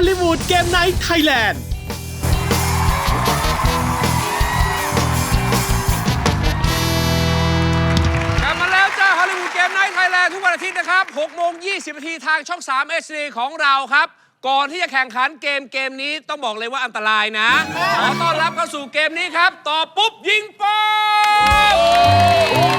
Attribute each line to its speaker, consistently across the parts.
Speaker 1: อลลีวูดเกมไนท์ไทยแลนด์
Speaker 2: กลับมาแล้วจ้าฮอลลีวูดเกมไนท์ไทยแลนด์ทุกวันอาทิตย์นะครับ6โมง20นาทีทางช่อง 3 HD ของเราครับ ก่อนที่จะแข่งขันเกมเกมนี้ต้องบอกเลยว่าอันตรายนะขอต้อนรับเข้าสู่เกมนี้ครับตอบปุ๊บยิงป๊อบ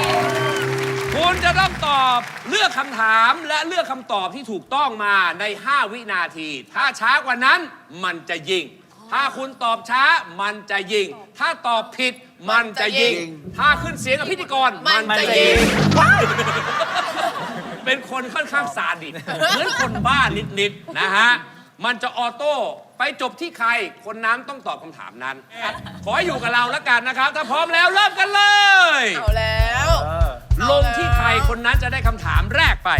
Speaker 2: คุณจะต้องตอบเลือกคำถามและเลือกคำตอบที่ถูกต้องมาใน 5 วินาที ถ้าช้ากว่านั้นมันจะยิง ถ้าคุณตอบช้ามันจะยิง ถ้าตอบผิดมันจะยิง ถ้าขึ้นเสียงกับพิธีกรมันจะยิง เป็นคนค่อนข้างซาดิสเหมือนคนบ้านิดๆนะฮะ มันจะออโต้ไปจบที่ใคร คนนั้นต้องตอบคำถามนั้น ขอให้อยู่กับเราแล้วกันนะครับ ถ้าพร้อมแล้วเริ่มกันเลย
Speaker 3: เอาแล้ว
Speaker 2: ลงที่ใครคนนั้นจะได้คำถามแรกไป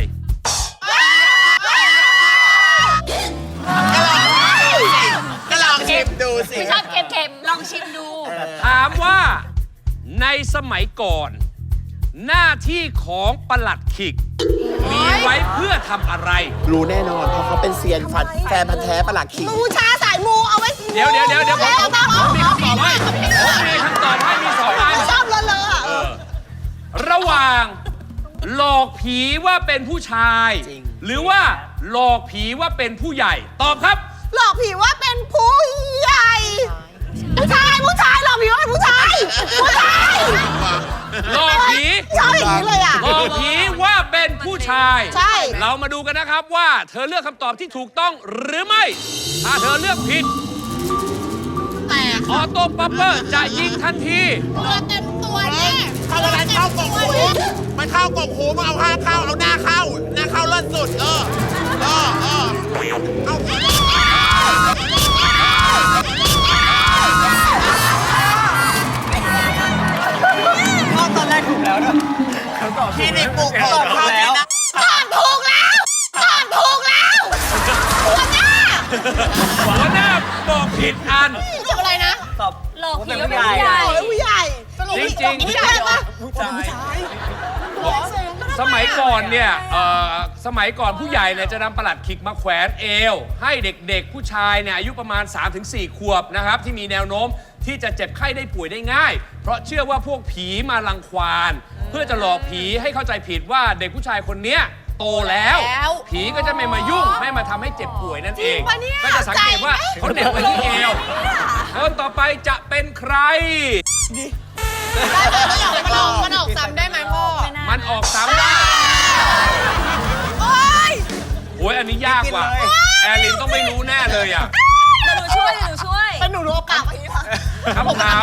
Speaker 3: ก็ลองชิมดูสิ
Speaker 4: ชอบเค็มๆ ลองชิมดู
Speaker 2: ถามว่าในสมัยก่อน หน้าที่ของปลัดขิก มีไว้เพื่อทำอะไร
Speaker 5: รู้แน่นอนเพราะเขาเป็นเซียนฟันแฟนพันธ์แท้ประหลักขิง
Speaker 3: มูชาสายมูเอาไว้
Speaker 2: เดี๋ยวเดี๋ยวเดี๋ยวเดี๋ยวผมผมผมมีคำตอบให้ผมมีคำตอบให้มีสองอัน ระหว่าง หลอกผีว่าเป็นผู้ชาย
Speaker 5: จริง
Speaker 2: หรือว่าหลอกผีว่าเป็นผู้ใหญ่ ตอบครับ
Speaker 3: หลอกผีว่าเป็นผู้ใหญ่ ผู้ชายผู้ชายหลอกผีว่าเป็นผู้ชายผู้ชาย
Speaker 2: หลอกผี
Speaker 3: ชอบอย่างนี้เลยอะ
Speaker 2: หลอกผีว่าเป็นผู้ชาย
Speaker 3: ใช่
Speaker 2: เรามาดูกันนะครับว่า เธอเลือกคำตอบที่ถูกต้องหรือไม่ ถ้าเธอเลือกผิด
Speaker 3: แต่
Speaker 2: ออโต้ปั๊ปเปอร์จะยิงทันที
Speaker 3: ตัวเต็มตัวเนี่ย
Speaker 5: เข้าอะไรเข้ากกหูมันเข้ากกหูมึงเอาห้าเข้าเอาหน้าเข้าหน้าเข้าเลิศสุดเออเออเออเอาพี่ในปลุกผมเข้าแล้ว
Speaker 3: ตอบถูกแล้วตอบถูกแล้วหัวหน้า
Speaker 2: หัวหน้าบอกผิดอัน
Speaker 3: จบอะไรนะ
Speaker 4: หลอกผีว่าเป็นผู้ใหญ่
Speaker 3: หลอกเป็นผู้ใหญ่
Speaker 2: จริงๆ
Speaker 3: ผู้ชาย
Speaker 2: สมัยก่อนเนี่ยเอ่อสมัยก่อนผู้ใหญ่เนี่ยจะนำประหลัดขิกมาแขวนเอว ให้เด็กๆผู้ชายเนี่ยอายุประมาณ 3-4 ขวบนะครับ ที่มีแนวโน้มที่จะเจ็บไข้ได้ป่วยได้ง่าย เพราะเชื่อว่าพวกผีมาลังควาน เพื่อจะหลอกผีให้เข้าใจผิดว่าเด็กผู้ชายคนเนี้ยโตแล้วผีก็จะไม่มายุ่งไม่มาทำให้เจ็บป่วยนั่นเองก็จะสังเกตว่าเขาเด็กไว้ที่เอวคนต่อไปจะเป็นใคร
Speaker 3: มันออกมันออกซ้ำได้ไหมพ่อ
Speaker 2: มันออกซ้ำได้
Speaker 3: โอ๊ย
Speaker 2: โอ้ยอันนี้ยากกว่าแอร์ลินต้องไม่รู้แน่เลยอะ
Speaker 4: เดี๋ยวหนูช่วยเดี๋ยวหนูช่วย
Speaker 3: เป็นหนูรู้ปากอย่างนี้ค่ะ
Speaker 2: คำถาม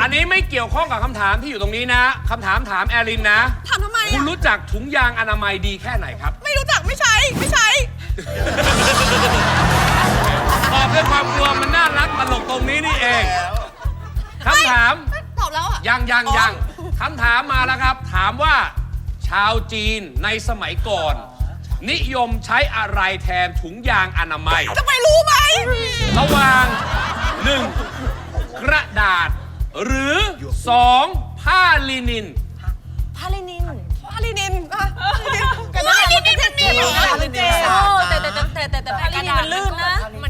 Speaker 2: อันนี้ไม่เกี่ยวข้องกับคำถามที่อยู่ตรงนี้นะคำถามถามแอร์ลินนะ
Speaker 3: ถามทำไม
Speaker 2: คุณ
Speaker 3: อะ
Speaker 2: รู้จักถุงยางอนามัยดีแค่ไหนครับ
Speaker 3: ไม่รู้จักไม่ใช้ไม่ใช้
Speaker 2: ตอบด้วยความกลัวมันน่ารักตลกตรงนี้ ยังยังยังคำถามมาแล้วครับ ถามว่า ชาวจีนในสมัยก่อน นิยมใช้อะไรแทนถุงยางอนามัย
Speaker 3: จะไปรู้ไหม
Speaker 2: ระหว่าง 1. กระดาษ หรือ 2. ผ้าลินิน
Speaker 4: พาลินิน
Speaker 3: พาลินินอะกระดาษมันก็เจ็บเจ็บเหมือนกัน
Speaker 4: โอ้แต่แต่แต่แต่แต่แต่พาลินินมันลื่นนะ
Speaker 3: มันก็มั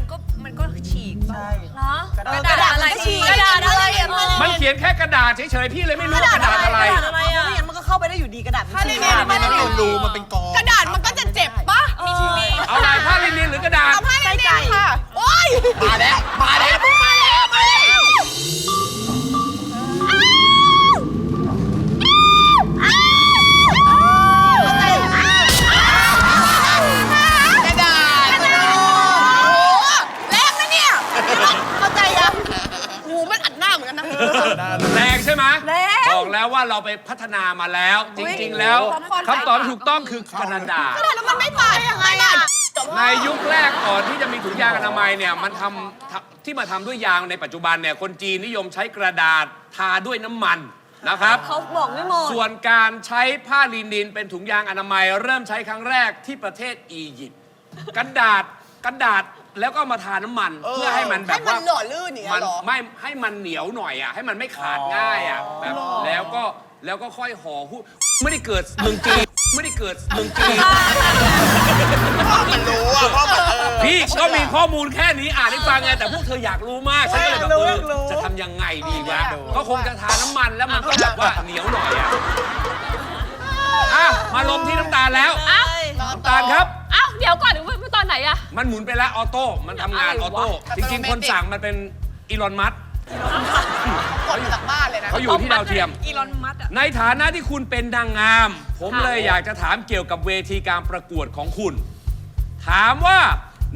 Speaker 3: นก็ฉีก
Speaker 4: เหรอกระดาษอะไรกระดาษอะไรอะพ่อ
Speaker 2: มันเขียนแค่กระดาษเฉยๆพี่เลยไม่รู้ว่ากระดาษอะไร
Speaker 4: กระดาษอะไรอะ
Speaker 6: ไม่งั้นมันก็เข้าไปได้อยู่ดีกระดาษ
Speaker 3: พาลินิน
Speaker 5: มันเป็นรูมันเป็นกอง
Speaker 3: กระดาษมันก็จะเจ็บปะ
Speaker 4: มีมี
Speaker 2: เอาอะไรผ้าลินินหรือ กระดาษ
Speaker 3: เอาพาลินินค่ะโอ๊ย
Speaker 5: มาแล้วมาแล้ว
Speaker 2: ช่ไหม
Speaker 3: แรง
Speaker 2: บอกแล้วว่าเราไปพัฒนามาแล้ว จริง ๆ แล้วคำตอบที่ถูกต้องคือกระดาษ
Speaker 3: แล้วมันไม่ไปยังไงอะ
Speaker 2: ในยุคแรกก่อนที่จะมีถุงยางอนามัยเนี่ยมันทำทำที่มาทำด้วยยางในปัจจุบันเนี่ยคนจีนนิยมใช้กระดาษทาด้วยน้ำมันนะครับ
Speaker 4: เขาบอกไม่หมด
Speaker 2: ส่วนการใช้ผ้าลินินเป็นถุงยางอนามัย เริ่มใช้ครั้งแรกที่ประเทศอียิปต์กระดาษกระดาษ แล้วก็มาทาน้ำมันเพื่อให้มันแบ
Speaker 3: ให้
Speaker 2: บ
Speaker 3: มัน
Speaker 2: ว่า
Speaker 3: หล่อลื่นอย่าง
Speaker 2: มั
Speaker 3: เงี้ยเหรอ
Speaker 2: ไม่ให้มันเหนียวหน่อยอะให้มันไม่ขาดง่ายอะแบบแล้วก็แล้วก็ค่อยห่อหุ้มไม่ได้เกิดเมืองจีนไม่ได้เกิดเมืองจีน
Speaker 5: พ่อมันรู้อะพ่อมันเออ
Speaker 2: พี่ก็มีข้อมูลแค่นี้อ่านให้ฟังไงแต่พวกเธออยากรู้มากฉันก็เลยแบบเออจะทำยังไงดีวะก็คงจะทาน้ำมันแล้วมันก็แบบว่าเหนียวหน่อยอะอะมาลงที่น้ำตาลแล้ว
Speaker 4: อ้าว
Speaker 2: น้ำตาลครับ
Speaker 4: อ้าวเดี๋ยวก่อนเมื่ อตอนไหนอะ
Speaker 2: มันหมุนไปแล้วออโต้ มันทำงานออโต้จริง ๆ คนสั่งมันเป็นอีลอนมัสก์
Speaker 3: กดมาจากบ้านเลยนะ
Speaker 2: เขาอยู่ที่ดาวเทียม
Speaker 4: อีลอนมัสอะ
Speaker 2: ในฐานะที่คุณเป็นนางงาม ผมเลยอยากจะถามเกี่ยวกับเวทีการประกวดของคุณ ถามว่า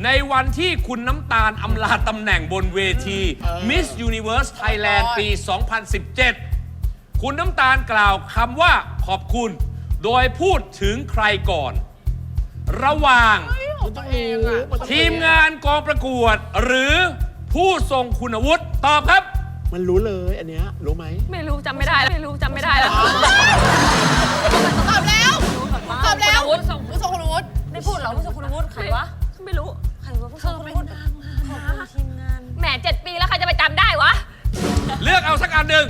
Speaker 2: ในวันที่คุณน้ำตาลอำลาตำแหน่งบนเวที Miss Universe Thailand ปี 2017 คุณน้ำตาลกล่าวคำว่าขอบคุณ โดยพูดถึงใครก่อน ระหว่าง ทีมงานกองประกวด หรือผู้ทรงคุณวุฒิตอบครับ
Speaker 1: มันรู้เลยอันเนี้ยรู้ไหม
Speaker 4: ไม่รู้จำไม่ได้แล้วไม่รู้จำไม่ได้แล้ว
Speaker 3: ตอบแล้ว ตอบแล้ว
Speaker 4: คุณวุฒิส่ง
Speaker 3: ผู้ทรงคุณวุฒิ
Speaker 6: ไม่พูดเหรอผู้ทรงคุณวุฒิใครวะ
Speaker 4: ไม่รู้
Speaker 6: ใครวะผู้ทรงคุณวุฒิขอบคุณทีมงาน
Speaker 4: แหมเจ็ดปีแล้วใครจะไปจำได้วะ
Speaker 2: เลือกเอาสักอันหนึ่ง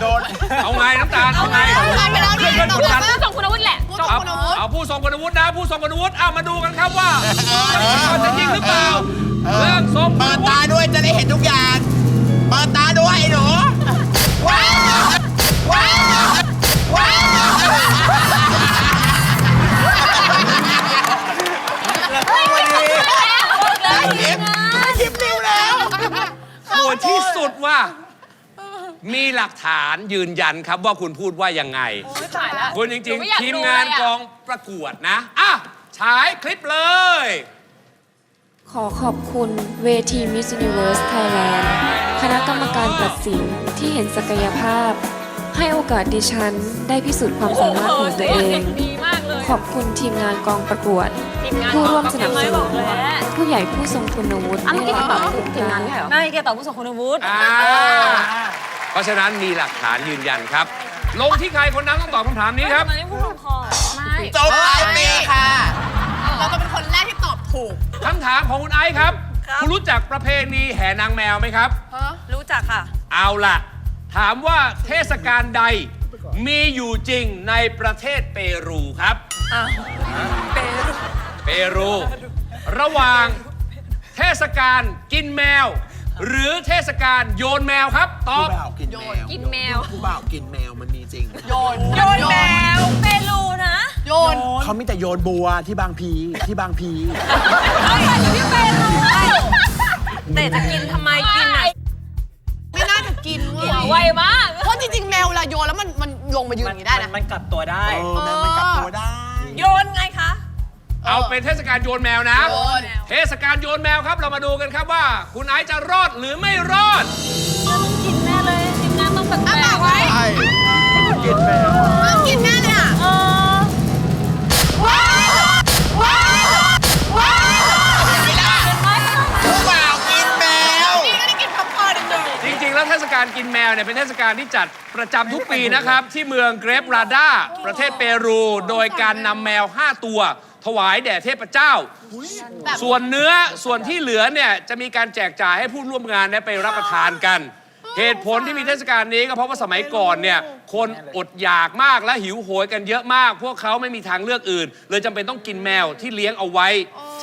Speaker 5: โดน
Speaker 2: เอาไงน้ำตาลเอาไง
Speaker 3: เอาไงไปแล้วนี่
Speaker 2: เพื่อน
Speaker 3: ตอบ
Speaker 2: ๆกด
Speaker 3: แล้
Speaker 2: ดั
Speaker 3: วน
Speaker 4: ผู้ทรงคุณวุฒิแหละ
Speaker 3: ผู้ทรง
Speaker 2: เอา
Speaker 3: คุณวุฒิ
Speaker 2: เอาผู้ทรงคุณวุฒินะผู้ทรงคุณวุฒิเอามาดูกันครับว่าจะจริงหรือเปล่าเรื่องทรง
Speaker 5: เปิดตาด้วยจะได้เห็นทุกอย่างเปิดตาด้วยไอ้หนูว้าวว้าวว้าวยิ้มยิ้มนิ้วแล้ว
Speaker 2: โหดที่สุดว่า มีหลักฐานยืนยันครับว่าคุณพูดว่ายังไง
Speaker 4: ไม่ถ่ายแล้ว
Speaker 2: คุณจ
Speaker 4: ห
Speaker 2: ริง
Speaker 4: นูไม่อยาก
Speaker 2: ๆทีม
Speaker 4: ดู
Speaker 2: งาน
Speaker 4: เลยอะ
Speaker 2: กองประกวดนะ อะ ฉายคลิปเลย
Speaker 7: ขอขอบคุณเวที Miss Universe Thailand คณะกรรมการตัดสินที่เห็นศักยภาพ ให้โอกาสดิฉันได้พิสูจน์ความสามารถของตัวเอง
Speaker 4: ดีมากเลย
Speaker 7: ขอบคุณทีมงานกองประกวด
Speaker 4: ทีมงาน
Speaker 7: ผู้ร่วมสนับสนุน
Speaker 4: บอกแล้ว
Speaker 7: ผู้ใหญ่ผู้ทรงคุณวุฒิ
Speaker 4: อะเมื่อกี้
Speaker 7: ให้
Speaker 4: เขาตอบ
Speaker 7: เรา
Speaker 4: ให้ทีมงานไม่ใช่เหรอ
Speaker 6: ไม่แกตอบผู้ทรงคุณวุฒิ
Speaker 2: อ่า เพราะฉะนั้นมีหลักฐานยืนยันครับ ลงที่ใครคนนั้นต้องตอบคำถามนี้ครับ
Speaker 6: ทำไมไม่พูดลงคอ
Speaker 4: ไม่
Speaker 5: จบไอปีค่ะ
Speaker 3: เราจะเป็นคนแรกที่ตอบถูก
Speaker 2: คำถามของคุณไอซ์ครับ คุณรู้จักประเพณีแห่นางแมวไหมครับ
Speaker 6: รู้จักค่ะ
Speaker 2: เอาล่ะ ถามว่าเทศกาลใดมีอยู่จริงในประเทศเปรูครับ เปรูระหว่างเทศกาลกินแมว หรือเทศกาลโยนแมวครับ ตอบ
Speaker 5: บ่าวกินแมว
Speaker 4: กินแมว
Speaker 5: ผู้บ่าวกินแมวมันมีจริง
Speaker 3: โยน
Speaker 6: โยนแมวเปรูนะ
Speaker 3: โยน
Speaker 1: เขามีแต่โยนบัวที่บางพีที่บางพี
Speaker 6: เอาไปอยู่ที่เปรูแต่จะกินทำไมกินอะ
Speaker 3: ไม่น่าจะกินเว้ย
Speaker 4: หัวไวมาก
Speaker 3: เพราะจริงๆแมวเวลาโยนแล้วมันมันลงมายืนอย่างนี้ได้นะ
Speaker 8: มันกลับตัวได้
Speaker 5: เออแมวมันกลับตัวได้
Speaker 6: โยนไงคะ
Speaker 2: เอาเป็นเทศกาลโยนแมวนะ
Speaker 3: โยน
Speaker 2: เทศกาลโยนแมวครับเรามาดูกันครับว่า คุณไอซ์จะรอดหรือไม่รอด
Speaker 6: กินแน่เลยทีมงานต้องแปล
Speaker 3: อ้ากปากไว้
Speaker 5: ใช่
Speaker 1: กินแมว
Speaker 3: อ้าวกินแน่เลยอะ
Speaker 6: ๆเออ
Speaker 3: ว้าวว้าวว้าว
Speaker 5: ผู้บ่าวกินแมว
Speaker 3: นี่ก็ได้กินพับคอร์นหนึ่ง
Speaker 2: จริงๆ แล้วเทศกาลกินแมวเนี่ยเป็นเทศกาลที่จัดประจำทุกปีนะครับ ที่เมืองเกรฟราดาประเทศเปรู โดยการนำแมว 5 ตัว ถวายแด่เทพเจ้าส่วนเนื้อส่วนที่เหลือเนี่ยจะมีการแจกจ่ายให้ผู้ร่วมงานได้ไปรับประทานกัน เหตุผลที่มีเทศกาลนี้ก็เพราะว่าสมัยก่อนเนี่ยคนอดอยากมากและหิวโหยกันเยอะมาก พวกเขาไม่มีทางเลือกอื่น เลยจำเป็นต้องกินแมวที่เลี้ยงเอาไว้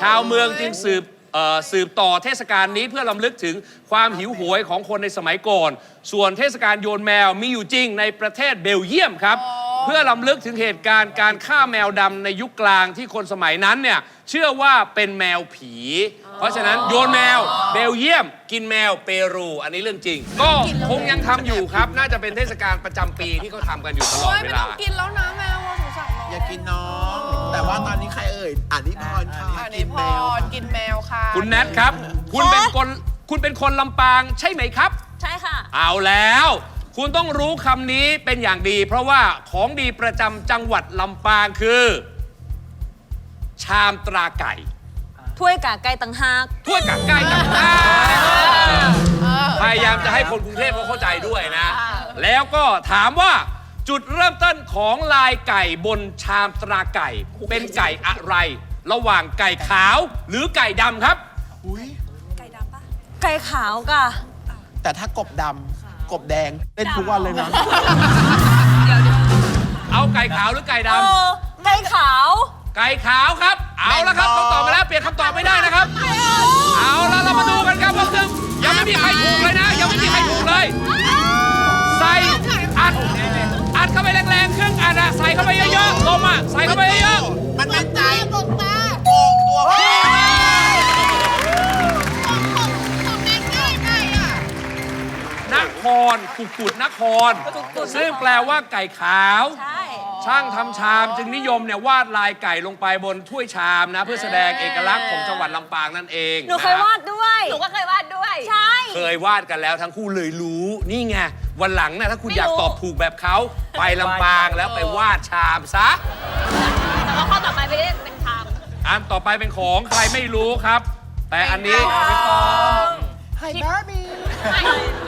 Speaker 2: ชาวเมืองจึงสืบเอ่อสืบต่อเทศกาลนี้เพื่อลำลึกถึงความหิวโหยของคนในสมัยก่อน ส่วนเทศกาลโยนแมวมีอยู่จริงในประเทศเบลเยียมครับ เพื่อลำลึกถึงเหตุการณ์การฆ่าแมวดำในยุคกลางที่คนสมัยนั้นเนี่ยเชื่อว่าเป็นแมวผี เพราะฉะนั้นโยนแมวเบลเยียม กินแมวเปรู อันนี้เรื่องจริง ก็คงยังทำอยู่ครับ น่าจะเป็นเทศกาลประจำปีที่เขาทำกันอยู่ตลอด
Speaker 3: โอ้ย
Speaker 2: เว
Speaker 3: ไม่
Speaker 2: ลา
Speaker 3: ต้องกินแล้วนะแมวอะสงสารน้อง
Speaker 5: อย่ากินน้อง แต่ว่าตอนนี้ใครเอ่ยอ่านนิพรค่ะ
Speaker 3: อัน
Speaker 5: กิ
Speaker 3: นี้
Speaker 5: น
Speaker 3: พ
Speaker 5: แมว
Speaker 3: รกินแมวค่ะ
Speaker 2: คุณแนทครับ คุณเป็นคนคุณเป็นคนลำปางใช่ไหมครับ
Speaker 6: ใช่ค่ะ
Speaker 2: เอาแล้ว คุณต้องรู้คำนี้เป็นอย่างดี เพราะว่าของดีประจำจังหวัดลำปางคือ ชามตราไก่
Speaker 6: ถ้วยกาไก่ต่างหาก
Speaker 2: ถ้วยกับไก่กับข้าพยายามจะให้คนกรุงเทพเขาเข้าใจด้วยนะ แล้วก็ถามว่าจุดเริ่มต้นของลายไก่บนชามตราไก่ เป็นไก่อะไร ระหว่างไก่ขาวหรือไก่ดำครับ
Speaker 6: ไก่ขาวกะ
Speaker 5: แต่ถ้ากบดำ กบแดงเล่นทุกวันเลยนะ
Speaker 2: เอาไก่ขาวหรือไก่ด
Speaker 6: เออไก่ขาว
Speaker 2: ไก่ขาวครับ เอาละครับคำตอบมาแล้วเปลี่ยนคำตอบไม่ได้นะครับ เอาละเรามาดูกันครับว่าคือยังไม่มีใครถูกเลยนะ ยังไม่มีใครถูกเลย ใส่อัดอัดเข้าไปแรงๆเครื่องอัดอะใส่เข้าไปเยอะๆลมอะใส่เข้าไปเยอะ
Speaker 5: มันมั่นใจ
Speaker 3: ตกตา
Speaker 5: โกงตัวพี่
Speaker 3: ต
Speaker 2: ครกุกุดนคร ซึ่งแปลว่าไก่ขาว
Speaker 6: ใช่
Speaker 2: ช่างทำชามจึงนิยมเนี่ยวาดลายไก่ลงไปบนถ้วยชามนะ เพื่อแสดงเอกลักษณ์ของจังหวัดลำปางนั่นเอง
Speaker 6: หนูเคยะ
Speaker 2: รับ
Speaker 6: วาดด้วย
Speaker 4: หนูก็เคยวาดด้วย
Speaker 6: ใช่
Speaker 2: เคยวาดกันแล้วทั้งคู่เลยรู้นี่ไง วันหลังนะถ้าคุณ
Speaker 4: ไม่
Speaker 2: อยาก
Speaker 4: รู้
Speaker 2: ตอบถูกแบบเขาไปลำปางแล้วไปวาดชามซะ
Speaker 4: แต่ว่าข้อต่อไปไม่ได้เป็นชาม
Speaker 2: อันต่อไปเป็นของใครไม่รู้ครับ แต่อันนี้เป็นของ
Speaker 4: ไม่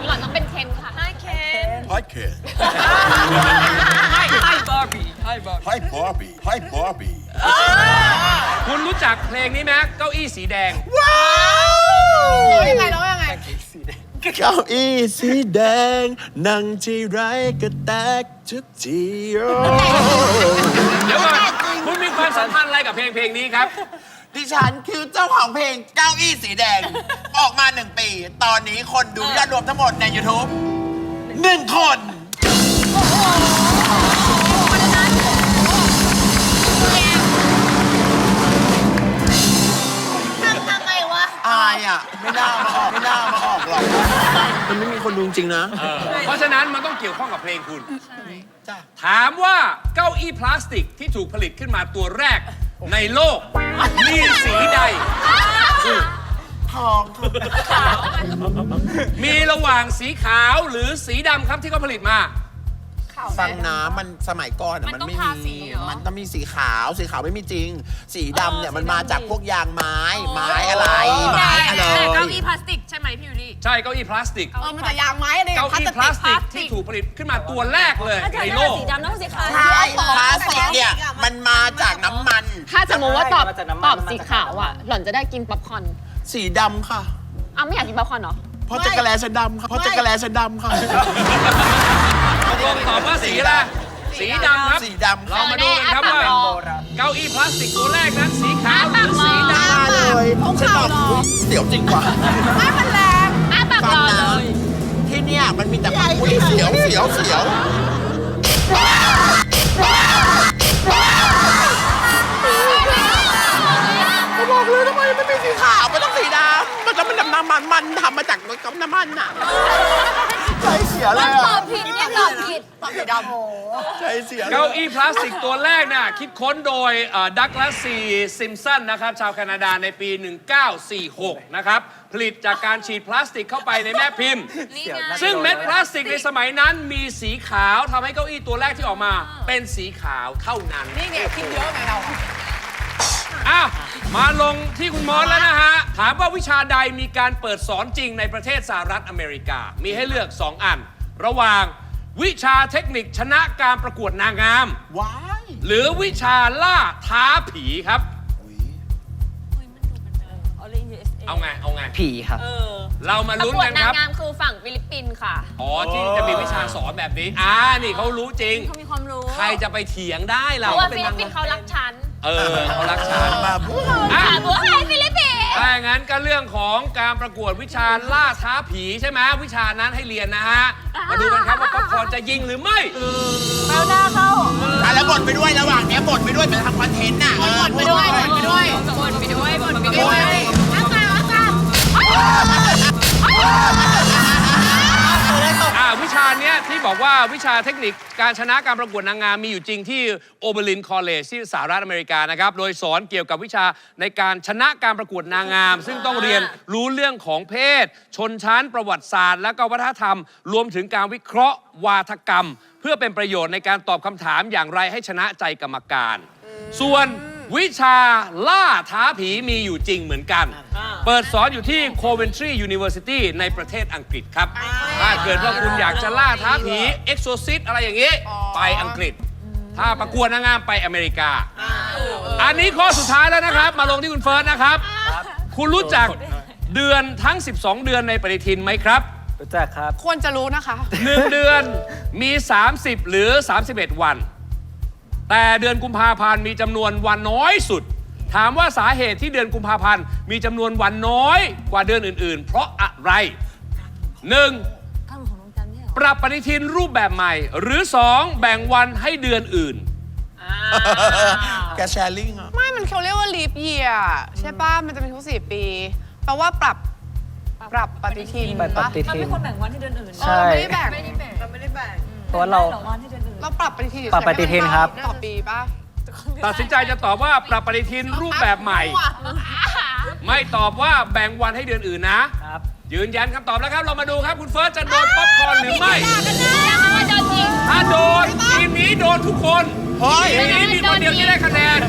Speaker 4: หล่อนต้องเป็นเคนค่ะ
Speaker 6: ให้เคน
Speaker 8: Hi, kid.
Speaker 6: ให้บาร์บี้ให้บาร์บี้
Speaker 8: Hi, Barbie. Hi, Barbie.
Speaker 2: คุณรู้จักเพลงนี้ไหมเก้าอี้สีแดง
Speaker 3: ร้องยังไงร้องยังไง
Speaker 1: เก้าอี้สีแดง นั่งที่ไรก็แตกทุกทีโอ้
Speaker 2: เดี๋ยวก่อนคุณมีความสัมพันธ์อะไรกับเพลงเพลงนี้ครับ
Speaker 5: ดิฉันคือเจ้าของเพลงเก้าอี้สีแดง ออกมาหนึ่งปี ตอนนี้คนดูยอดรวมทั้งหมดใน YouTube หนึ่งคน
Speaker 3: ทำทำไมวะ
Speaker 5: อายอะ ไม่น่ามาออกไม่น่ามาออกหรอก
Speaker 1: มันไม่มีคนดูจริงๆนะ
Speaker 2: เพราะฉะนั้นมันต้องเกี่ยวข้องกับเพลงคุณ
Speaker 5: จ้ะ
Speaker 2: ถามว่าเก้าอี้พลาสติกที่ถูกผลิตขึ้นมาตัวแรก ในโลก มีสีใด
Speaker 5: ทองค่ะ
Speaker 2: มีระหว่างสีขาวหรือสีดำครับที่เขาผลิตมา
Speaker 5: ฟังน้ำมันสมัยก่อนอะ
Speaker 4: มั
Speaker 5: มัน
Speaker 4: นต้อง
Speaker 5: ไม่
Speaker 4: ทาสี
Speaker 5: มี
Speaker 4: เหรอ
Speaker 5: มันต้องมีสีขาวสีขาวไม่มีจริง สีดำเนี่ยมันมาจากพวกยางไม้ ไม้อะไรไม้อะไร
Speaker 6: เก้าอี้พลาสติกใช่ไหมพี่ยูรี่
Speaker 2: ใช่เก้าอี้พลาสติก
Speaker 3: เออมันแต่ยางไม้อะไร
Speaker 2: เก้าอี้พลาสติก
Speaker 3: พ
Speaker 2: ที่ถูกผลิตขึ้นมาตัวแรกเลย
Speaker 6: ถ้าจะ
Speaker 2: ใน
Speaker 6: ได้
Speaker 2: โลก
Speaker 6: สีดำต้องสีขาว
Speaker 5: ใช่พลาสติกเนี่ยมันมาจากน้ำมัน
Speaker 4: ถ้าสมมติว่าตอบตอบสีขาวอะ หล่อนจะได้กินป๊อปคอร์น
Speaker 5: สีดำค่ะ
Speaker 4: อ้าวไม่อยากกินป๊อปคอร์นเหรอ
Speaker 5: เพราะจักรแลฉันดำค่ะเพราะจักรแลฉันดำค่ะ
Speaker 2: ต กลงตอบว่าสีอะไรสีดำครับ
Speaker 5: สีดำ
Speaker 2: เรามาดูกันครับว่า
Speaker 4: เออแน่
Speaker 2: เก้าอี้พลาสติกตัวแรกนั้นสีขาวหรือสีด
Speaker 5: มาเลยฉันบอกอุ๊ยเสียวจริงกว่า
Speaker 3: ไม่มันแรง
Speaker 4: อ้าปาก
Speaker 5: ฟั
Speaker 4: รงอ
Speaker 5: นะ
Speaker 4: เลย
Speaker 5: ที่เนี่ยมันมีแต่ความอุ้ยเสียวเสียวเสียวก็บอกเลยทำไมมันไม่สีขาวมันต้องสีดำมันต้องเป็นน้ำมันมันทำมาจากน้ำมันน่ะ ใจเสียเลย
Speaker 6: ตอ
Speaker 5: อะ
Speaker 6: บผิดเนี่ยตอบผิด
Speaker 3: ตอบสีดำ
Speaker 5: ใจเสียำเลย
Speaker 2: เก้าอี้พลาสติกตัวแรกน่ะคิดค้นโดยดักลาซีซิมสันนะครับชาวแคนาดาในปี 1946 นะครับ ผลิตจากการฉีดพลาสติกเข้าไปในแม่พิมพ์ซึ่งเม็ดพลาสติกในสมัยนั้นมีสีขาวทำให้เก้าอี้ตัวแรกที่ออกมา เป็นสีขาวเท่านั้น
Speaker 3: นี่ไงคิดเยอะไงเรา
Speaker 2: อ้าวมาลงที่คุณมอสแล้วนะฮะ ถามว่าวิชาใดมีการเปิดสอนจริงในประเทศสหรัฐอเมริกา มีให้เลือก 2 อัน ระหว่างวิชาเทคนิคชนะการประกวดนางงาม
Speaker 5: ว้าย
Speaker 2: หรือวิชาล่าท้าผีครับ เอาไง เอาไง
Speaker 9: ผีครับ
Speaker 2: เรามา
Speaker 4: ประ
Speaker 2: ลุ้น
Speaker 4: กวด
Speaker 2: กัน
Speaker 4: นา
Speaker 2: ค
Speaker 4: ง
Speaker 2: รับ
Speaker 4: งามคือฝั่งฟิลิปปินส์ค่ะ
Speaker 2: อ๋อ ที่จะมีวิชาสอนแบบนี้ อ่า นี่เขารู้จริง
Speaker 6: เขามีความรู้
Speaker 2: ใครจะไปเถียงได้
Speaker 4: เพ
Speaker 2: เรา
Speaker 4: ราะว่า
Speaker 2: เป็น
Speaker 4: ฟิลิ
Speaker 2: นา
Speaker 4: ป
Speaker 2: ง
Speaker 4: ปินส์เขารักฉัน
Speaker 2: เออเขารักฉัน
Speaker 5: มา
Speaker 2: อะ
Speaker 4: ค่ะบัวไทยฟิลิปปินส์
Speaker 2: ถ้าอย่างนั้นก็เรื่องของการประกวดวิชาล่าท้าผีใช่ไหมวิชานั้นให้เรียนนะฮะ มาดูกันครับว่าป๊อปคอร์นจะยิงหรือไม่
Speaker 6: เอาหน้าเข้า
Speaker 5: อะแล้วบ่นไปด้วยระหว่างเนี้ยบ่นไปด้วยเหมือนทำคอนเทนต์น่ะบ่นไปด้วยบ่นไปด้วย
Speaker 4: บ่นไปด้วยบ่นไปด้วย
Speaker 3: อากาศอากาศ
Speaker 2: อ่าวิชาเนี้ยที่บอกว่าวิชาเทคนิคการชนะการประกวดนางงามมีอยู่จริงที่โอเบรินคอลเลจที่สหรัฐอเมริกานะครับ โดยสอนเกี่ยวกับวิชาในการชนะการประกวดนางงาม ซึ่งต้องเรียนรู้เรื่องของเพศ ชนชั้นประวัติศาสตร์ และก็วัฒนธรรม รวมถึงการวิเคราะห์วาทกรรม เพื่อเป็นประโยชน์ในการตอบคำถามอย่างไรให้ชนะใจกรรมการ ส่วน วิชาล่าท้าผีมีอยู่จริงเหมือนกัน เปิดสอนอยู่ที่ Coventry University ในประเทศอังกฤษครับ ถ้าเกิดว่าคุณอยากจะล่าท้าผี Exorcist อะไรอย่างนี้ ไปอังกฤษ ถ้าประกวดนางงามไปอเมริกา อันนี้ข้อสุดท้ายแล้วนะครับ มาลงที่คุณเฟิร์สนะครับ คุณรู้จักเดือนทั้ง 12 เดือนในปฏิทินไหมครับ
Speaker 9: รู้จักครับ
Speaker 3: ควรจะรู้นะคะ
Speaker 2: 1 เดือนมี 30 หรือ 31 วัน แต่เดือนกุมภาพันธ์มีจำนวนวันน้อยสุด ถามว่าสาเหตุที่เดือนกุมภาพันธ์มีจำนวนวันน้อยกว่าเดือนอื่น ๆ เพราะอะไร 1. ปรับปฏิทินรูปแบบใหม่ หรือ 2. แบ่งวันให้เดือนอื่น
Speaker 1: แกแชร์ลิงก์เหรอ
Speaker 3: ไม่มันเขาเรียกว่า leap year ใช่ป่ะ มันจะเป็นทุกสี่ปี แปลว่าปรับปรับปฏิทิน
Speaker 9: ปรับป
Speaker 3: ปะ
Speaker 9: ฏิ
Speaker 6: มัน
Speaker 9: ทิ
Speaker 6: ไม่
Speaker 9: น
Speaker 6: ควรแบ่งวันให้เดือนอื่น
Speaker 3: เออไม่ได้แบ่ง
Speaker 6: ไม่ได้แบ่งไม่ได้แบ่ง
Speaker 9: เพ ราะว่าเรา
Speaker 6: หอวันให้เดือนอื่น
Speaker 3: เราปรับปฏิทิน
Speaker 9: ปรับปฏิทินครับ
Speaker 3: ต่อปีป่ะ
Speaker 2: ตัดสินใจจะตอบว่าปรับปฏิทินรูปแบบใหม่ ไม่ตอบว่าแบ่งวันให้เดือนอื่นนะ
Speaker 9: ครับ
Speaker 2: ยืนยันคำตอบแล้วครับ เรามาดูครับคุณเฟิร์สจะโดนป๊อปคอร์นหรือไม่
Speaker 6: โดนจริง
Speaker 2: ถ้าโดนทีมนี้โดนทุกคน
Speaker 1: เฮ้ย
Speaker 2: ทีมนี้มีคนเดียวที่ได้คะแนน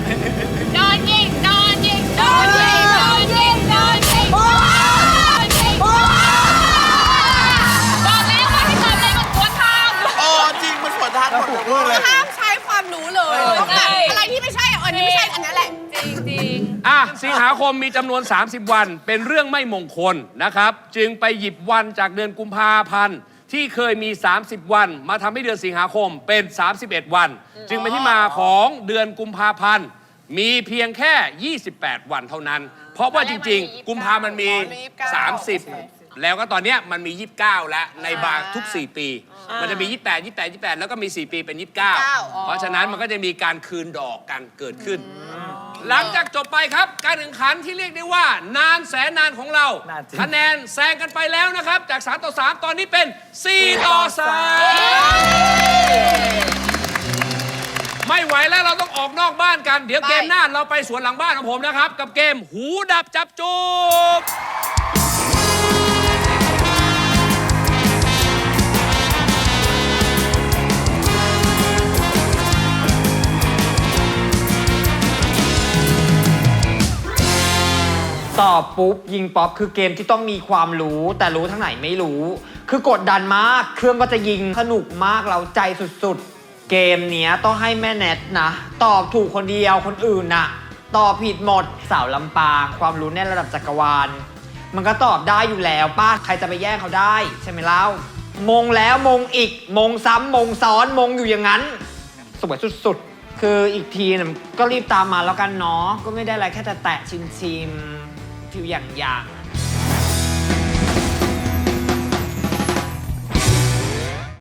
Speaker 6: โดนจริงโดนจริงโดนจริงโดนจริงโดน
Speaker 1: จริง มันสวนทางหมดเลยเลย
Speaker 3: ห้ามใช้ความรู้เลยต้องแบบอะไรที่ไม่ใช่อันนี้ไม่ใช่อันนั้นแหละ
Speaker 6: จริงจริง
Speaker 2: อะสิงหาคมมีจำนวน 30 วันเป็นเรื่องไม่มงคลนะครับ จึงไปหยิบวันจากเดือนกุมภาพันธ์ที่เคยมี 30 วัน มาทำให้เดือนสิงหาคมเป็น 31 วัน จึงเป็นที่มาของเดือนกุมภาพันธ์มีเพียงแค่ 28 วันเท่านั้น เพราะว่าจริง ๆ กุมภามันมี 30 แล้วก็ตอนเนี้ยมันมี 29 แล้วในบางทุก 4 ปี มันจะมี 28 28 28 แล้วก็มี 4 ปีเป็น29 เพราะฉะนั้นมันก็จะมีการคืนดอกกันเกิดขึ้น หลังจากจบไปครับ การแข่งขันที่เรียกได้ว่านานแสนนานของเรา
Speaker 9: นานจริง
Speaker 2: คะแนนแซงกันไปแล้วนะครับ จาก 3 ต่อ 3 ตอนนี้เป็น 4 ต่อ 3 ไม่ไหวแล้วเราต้องออกนอกบ้านกัน เดี๋ยวเกมหน้าเราไปสวนหลังบ้านของผมนะครับ กับเกมหูดับจับจูบ
Speaker 9: ตอบปุ๊บยิงป๊อปคือเกมที่ต้องมีความรู้แต่รู้ทั้งไหนไม่รู้ คือกดดันมากเครื่องก็จะยิงสนุกมากเราใจสุดๆ เกมเนี้ยต้องให้แม่แนทนะ ตอบถูกคนเดียวคนอื่นน่ะตอบผิดหมดสาวลำปางความรู้ในระดับจักรวาล มันก็ตอบได้อยู่แล้วป้าใครจะไปแย่งเขาได้ ใช่ไหมเล่ามงแล้วมงอีกมงซ้ำมงซ้อนมงอยู่อย่างนั้น สวยสุดๆ คืออีกทีนะก็รีบตามมาแล้วกันเนาะก็ไม่ได้อะไรแค่แต่แตะชิมชิมๆ ฟิวอย่างอย่าง